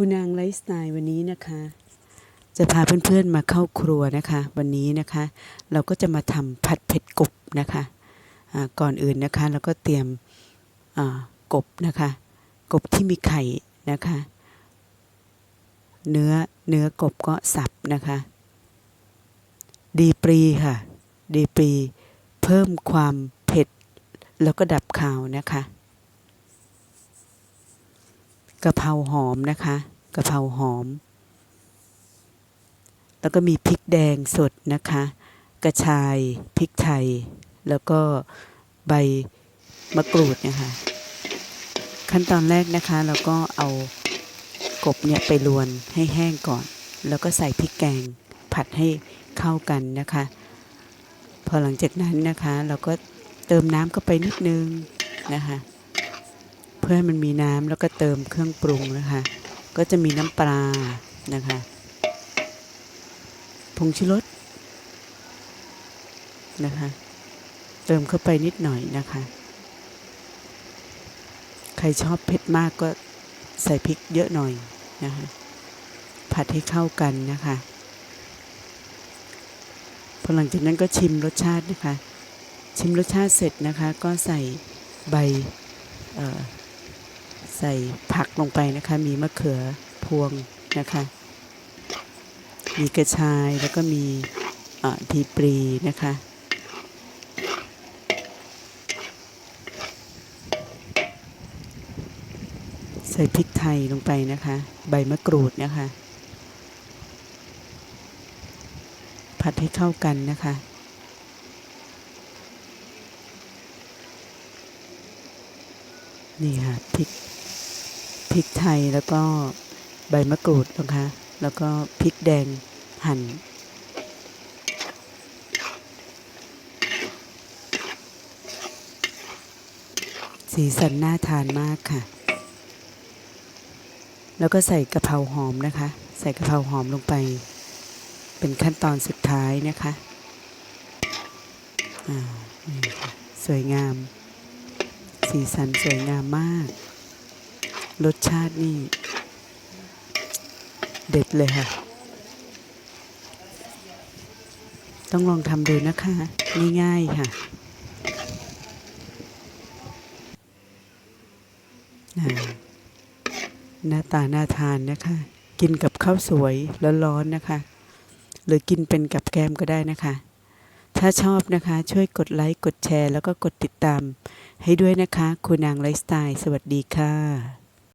คุณนางไลฟ์สไตล์วันนี้นะคะ จะพาเพื่อนๆมาเข้าครัวนะคะ วันนี้นะคะ เราก็จะมาทำผัดเผ็ดกบนะคะอ่าก่อนอื่นนะคะเราก็เตรียมกบนะคะ กบที่มีไข่นะคะ เนื้อเนื้อกบก็สับนะคะ ดีปรีค่ะ ดีปรี เพิ่มความเผ็ดแล้วก็ดับคาวนะคะ กะเพราหอมนะคะกะเพราหอม แล้วก็มีพริกแดงสดนะคะ กระชายพริกไทย แล้วก็ใบมะกรูดนะคะขั้นตอนแรกนะคะเราก็เอากบเนี่ยไปลวนให้แห้งก่อน แล้วก็ใส่พริกแกงผัดให้เข้ากันนะคะ พอหลังจากนั้นนะคะ เราก็เติมน้ำเข้าไปนิดนึงนะคะ พื่อให้มันมีน้ำแล้วก็เติมเครื่องปรุงนะคะ ก็จะมีน้ำปลานะคะผงชูรสนะคะ เติมเข้าไปนิดหน่อยนะคะ ใครชอบเผ็ดมากก็ใส่พริกเยอะหน่อยนะคะ ผัดให้เข้ากันนะคะพอหลังจากนั้นก็ชิมรสชาตินะคะ ชิมรสชาติเสร็จนะคะ ก็ใส่ใบเอ่อ ใส่ผักลงไปนะคะ มีมะเขือพวงนะคะ มีกระชายแล้วก็มีเอ่อทีปรีนะคะ ใส่พริกไทยลงไปนะคะ ใบมะกรูดนะคะ ผัดให้เข้ากันนะคะนี่ค่ะพริก ริกไทยแล้วก็ใบมะกรูดนะคะแล้วก็พริกแดงหั่น สีสันน่าทานมากค่ะ แล้วก็ใส่กะเพราหอมนะคะ ใส่กะเพราหอมลงไป เป็นขั้นตอนสุดท้ายนะคะอ่านี่ค่ะสวยงาม สีสันสวยงามมาก รสชาตินี่ เด็ดเลยค่ะ ต้องลองทำดูนะคะ ง่ายๆค่ะอ่าหน้าตาน่าทานนะคะ กินกับข้าวสวยร้อนๆนะคะ หรือกินเป็นกับแกมก็ได้นะคะ ถ้าชอบนะคะ ช่วยกดไลค์ กดแชร์ แล้วก็กดติดตามให้ด้วยนะคะ คุณนางไลฟ์สไตล์ สวัสดีค่ะ